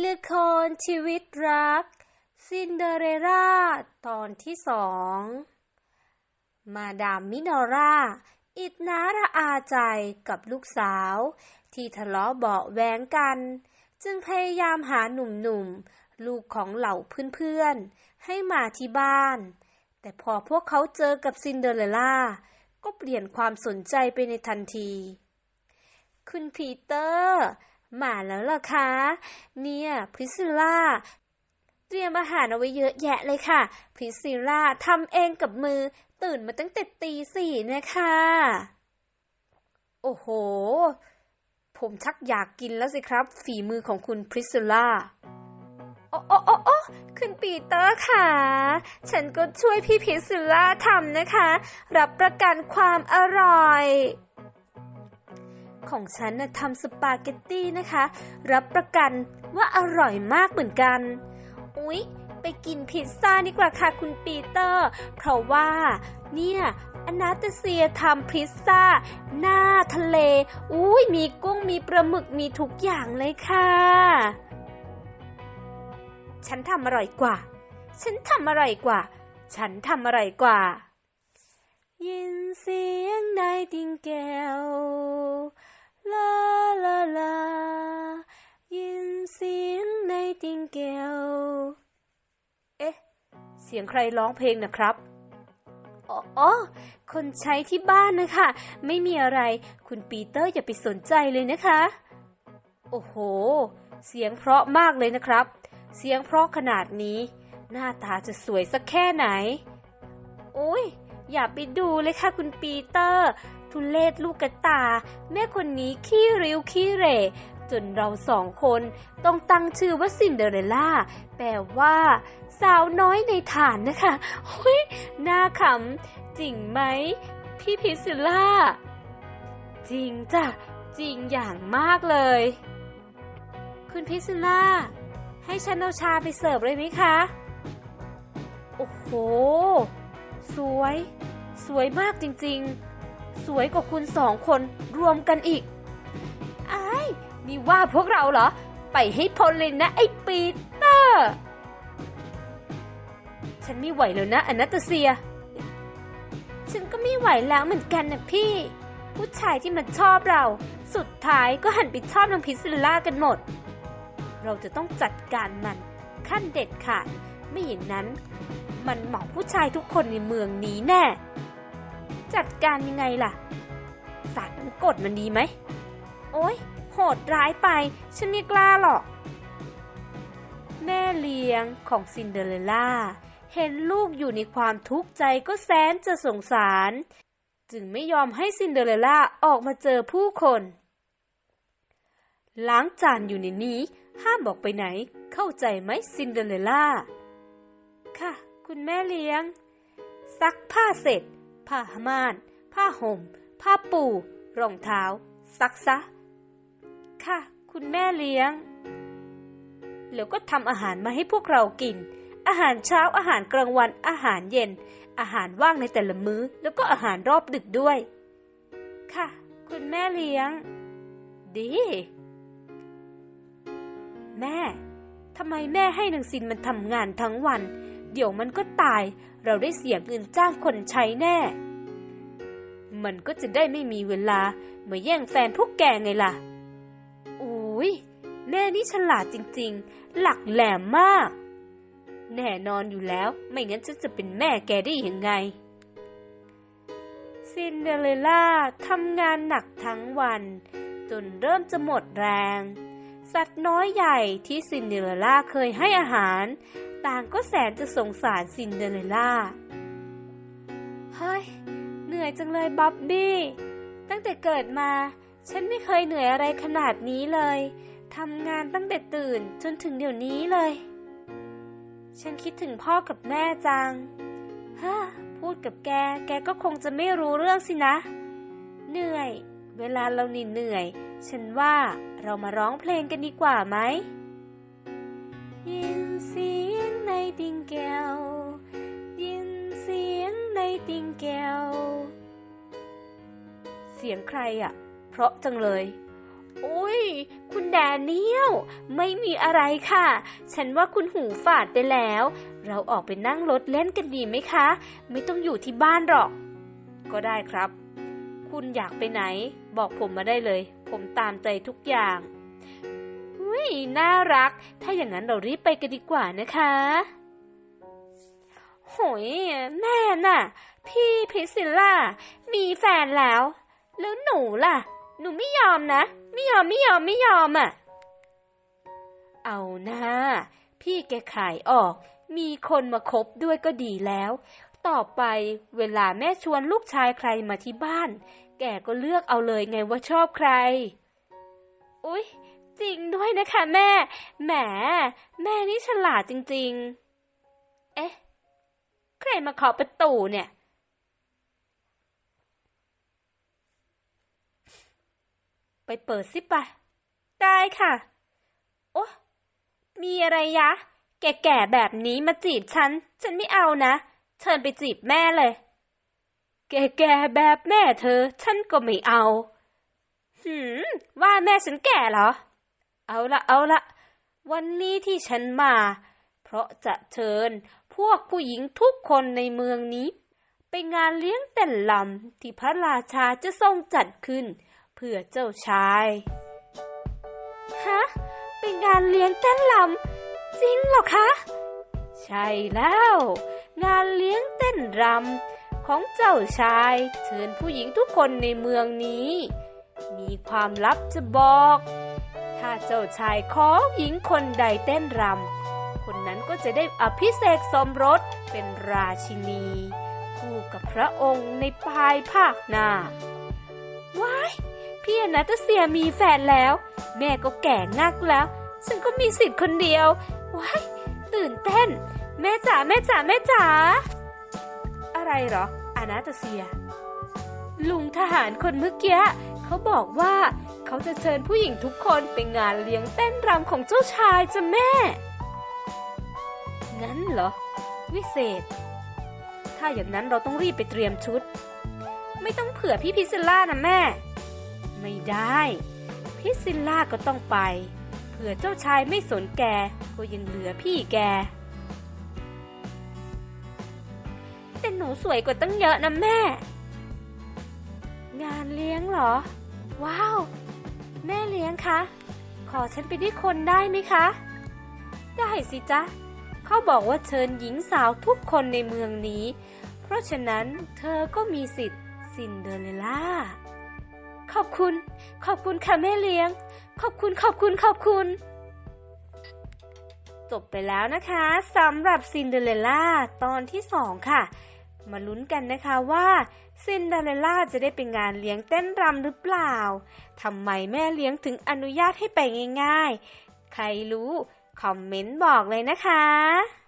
ละครชีวิตรัก ซินเดอเรล่าตอนที่สอง มาดามมินอร่าอิดนาระอาใจกับลูกสาว ที่ทะเลาะเบาะแวงกัน จึงพยายามหาหนุ่มๆ ลูกของเหล่าเพื่อนๆ ให้มาที่บ้าน แต่พอพวกเขาเจอกับซินเดอเรลล่า ก็เปลี่ยนความสนใจไปในทันที คุณพีเตอร์ มาแล้วเหรอคะ เนี่ยพริสซิล่าเตรียมอาหารเอาไว้เยอะแยะเลยค่ะพริสซิล่าทำเองกับมือ ตื่นมาตั้งแต่ตีสี่นะคะ โอ้โห ผมชักอยากกินแล้วสิครับ ฝีมือของคุณพริสซิล่าโอ้โอ้โอ้โอ้คุณปีเตอร์ค่ะ ฉันก็ช่วยพี่พริสซิล่าทำนะคะ รับประกันความอร่อย ของฉันนะทำสปาเกตตี้นะคะ รับประกันว่าอร่อยมากเหมือนกัน อุ๊ย ไปกินพิซซ่าดีกว่าค่ะคุณปีเตอร์ เพราะว่า เนี่ยอนาตาเซียทำพิซซ่า หน้าทะเล อุ้ยมีกุ้งมีปลาหมึกมีทุกอย่างเลยค่ะ ฉันทำอร่อยกว่า ฉันทำอร่อยกว่า ฉันทำอร่อยกว่า ยินเสียงนายติงแก้ว ลาลาลา ยินเสียงในติงแก้วเอ๊ะ เสียงใครร้องเพลงนะครับอ๋อออคนใช้ที่บ้านนะคะ ไม่มีอะไร คุณปีเตอร์อย่าไปสนใจเลยนะคะ โอ้โห เสียงเพราะมากเลยนะครับ เสียงเพราะขนาดนี้ หน้าตาจะสวยสักแค่ไหน โอ้ย อย่าไปดูเลยค่ะคุณปีเตอร์ ทุเลศลูกกระตา แม่คนนี้ขี้ริ้วขี้เร่จนเราสองคนต้องตั้งชื่อว่าซินเดอเรลล่า แปลว่า สาวน้อยในฐานนะคะเฮ้ยน่าขำ จริงไหม พี่พิซิล่า จริงจ้ะ จริงอย่างมากเลย คุณพิซิล่า ให้ฉันเอาชาไปเสิร์ฟเลยไหมคะ โอ้โห สวย สวยมากจริงๆ สวยกว่าคุณสองคนรวมกันอีกไอ้นี่ว่าพวกเราเหรอ ไปให้พ้นเลยนะไอ้ปีเตอร์ ฉันไม่ไหวแล้วนะอนาตาเซีย ฉันก็ไม่ไหวแล้วเหมือนกันนะพี่ ผู้ชายที่มันชอบเรา สุดท้ายก็หันไปชอบนางพิซซิลล่ากันหมด เราจะต้องจัดการมันขั้นเด็ดขาด ไม่อย่างนั้น มันเหมาผู้ชายทุกคนในเมืองนี้แน่ จัดการยังไงล่ะ สาดน้ำกดมันดีไหม โอ้ยโหดร้ายไป ฉันไม่กล้าหรอก แม่เลี้ยงของซินเดอเรลล่า เห็นลูกอยู่ในความทุกข์ใจก็แสนจะสงสาร จึงไม่ยอมให้ซินเดอเรลล่าออกมาเจอผู้คนล้างจานอยู่ในนี้ ห้ามบอกไปไหน เข้าใจไหมซินเดอเรลล่า ค่ะ คุณแม่เลี้ยง ซักผ้าเสร็จ ผ้าม่าน ผ้าห่ม ผ้าปู รองเท้า ซักซะ ค่ะ คุณแม่เลี้ยง แล้วก็ทำอาหารมาให้พวกเรากิน อาหารเช้าอาหารกลางวันอาหารเย็น อาหารว่างในแต่ละมื้อ แล้วก็อาหารรอบดึกด้วย ค่ะ คุณแม่เลี้ยง ดี แม่ทำไมแม่ให้นางซินมันทำงานทั้งวัน เดี๋ยวมันก็ตาย เราได้เสียเงินจ้างคนใช้แน่ มันก็จะได้ไม่มีเวลา มาแย่งแฟนพวกแกไงล่ะโอ้ยแม่นี่ฉลาดจริงๆ หลักแหลมมาก แน่นอนอยู่แล้ว ไม่งั้นฉันจะเป็นแม่แกได้ยังไง ซินเดอเรลล่าทำงานหนักทั้งวัน จนเริ่มจะหมดแรง สัตว์น้อยใหญ่ที่ซินเดอเรลล่าเคยให้อาหาร ต่างก็แสนจะสงสารซินเดอเรลล่า เฮ้ย เหนื่อยจังเลยบ๊อบบี้ ตั้งแต่เกิดมา ฉันไม่เคยเหนื่อยอะไรขนาดนี้เลย ทำงานตั้งแต่ตื่นจนถึงเดี๋ยวนี้เลย ฉันคิดถึงพ่อกับแม่จัง ฮ่าพูดกับแก แกก็คงจะไม่รู้เรื่องสินะ เหนื่อย เวลาเราเหนื่อย ฉันว่าเรามาร้องเพลงกันดีกว่าไหมยินเสีย ติงแก้ว ยินเสียงในติงแก้ว เสียงใครอะ่ะ เพราะจังเลยโอ้ย คุณแดเนียล ไม่มีอะไรค่ะ ฉันว่าคุณหูฝาดไปแล้ว เราออกไปนั่งรถเล่นกันดีไหมคะ ไม่ต้องอยู่ที่บ้านหรอก ก็ได้ครับ คุณอยากไปไหน บอกผมมาได้เลย ผมตามใจทุกอย่างอุ้ย น่ารัก ถ้าอย่างนั้นเรารีบไปกันดีกว่านะคะ หยแม่น่ะ พี่พิซิลล่า มีแฟนแล้ว แล้วหนูล่ะ หนูไม่ยอมนะ ไม่ยอมไม่ยอมไม่ยอมอะ เอานะพี่แกขายออก มีคนมาคบด้วยก็ดีแล้ว ต่อไปเวลาแม่ชวนลูกชายใครมาที่บ้าน แกก็เลือกเอาเลยไงว่าชอบใคร อุ๊ย จริงด้วยนะคะแม่ แหม แม่นี่ฉลาดจริง ๆ เอ๊ะ ใครมาเคาะประตูเนี่ย ไปเปิดสิปะได้ค่ะ โอ้มีอะไรยะ แก่ๆแบบนี้มาจีบฉัน ฉันไม่เอานะ เชิญไปจีบแม่เลย แก่ๆแบบแม่เธอ ฉันก็ไม่เอา หืม ว่าแม่ฉันแก่เหรอ เอาละเอาละ วันนี้ที่ฉันมา เพราะจะเชิญ พวกผู้หญิงทุกคนในเมืองนี้ ไปงานเลี้ยงเต้นลำที่พระราชาจะทรงจัดขึ้น เพื่อเจ้าชายฮะเป็นงานเลี้ยงเต้นลำจริงหรอคะ ใช่แล้ว งานเลี้ยงเต้นรำของเจ้าชายเชิญผู้หญิงทุกคนในเมืองนี้ มีความลับจะบอก ถ้าเจ้าชายขอหญิงคนใดเต้นรำ คนนั้นก็จะได้อภิเษกสมรสเป็นราชินี คู่กับพระองค์ในปลายภาคหน้า ว้าย พี่อนาตเซียมีแฟนแล้ว แม่ก็แก่นักแล้ว ฉันก็มีสิทธิ์คนเดียว ว้าย ตื่นเต้น แม่จ๋าแม่จ๋าแม่จ๋า อะไรหรออนาตเซีย ลุงทหารคนเมื่อกี้เขาบอกว่าเขาจะเชิญผู้หญิงทุกคนไปงานเลี้ยงเต้นรำของเจ้าชายจ้ะแม่ งั้นเหรอ วิเศษ ถ้าอย่างนั้นเราต้องรีบไปเตรียมชุด ไม่ต้องเผื่อพี่พิซซิลล่านะแม่ ไม่ได้ พิซซิล่าก็ต้องไป เผื่อเจ้าชายไม่สนแก ก็ยังเหลือพี่แก แต่หนูสวยกว่าตั้งเยอะนะแม่ งานเลี้ยงเหรอ ว้าว แม่เลี้ยงคะ ขอฉันไปด้วยคนได้ไหมคะได้สิจ๊ะ เขาบอกว่าเชิญหญิงสาวทุกคนในเมืองนี้ เพราะฉะนั้นเธอก็มีสิทธิ์ซินเดอเรลล่า ขอบคุณ ขอบคุณค่ะแม่เลี้ยง ขอบคุณขอบคุณขอบคุณ จบไปแล้วนะคะสำหรับซินเดอเรลล่าตอนที่สองค่ะ มาลุ้นกันนะคะว่าซินเดอเรลล่าจะได้ไปงานเลี้ยงเต้นรำหรือเปล่าทำไมแม่เลี้ยงถึงอนุญาตให้ไปง่าย ๆ ใครรู้ คอมเมนต์บอกเลยนะคะ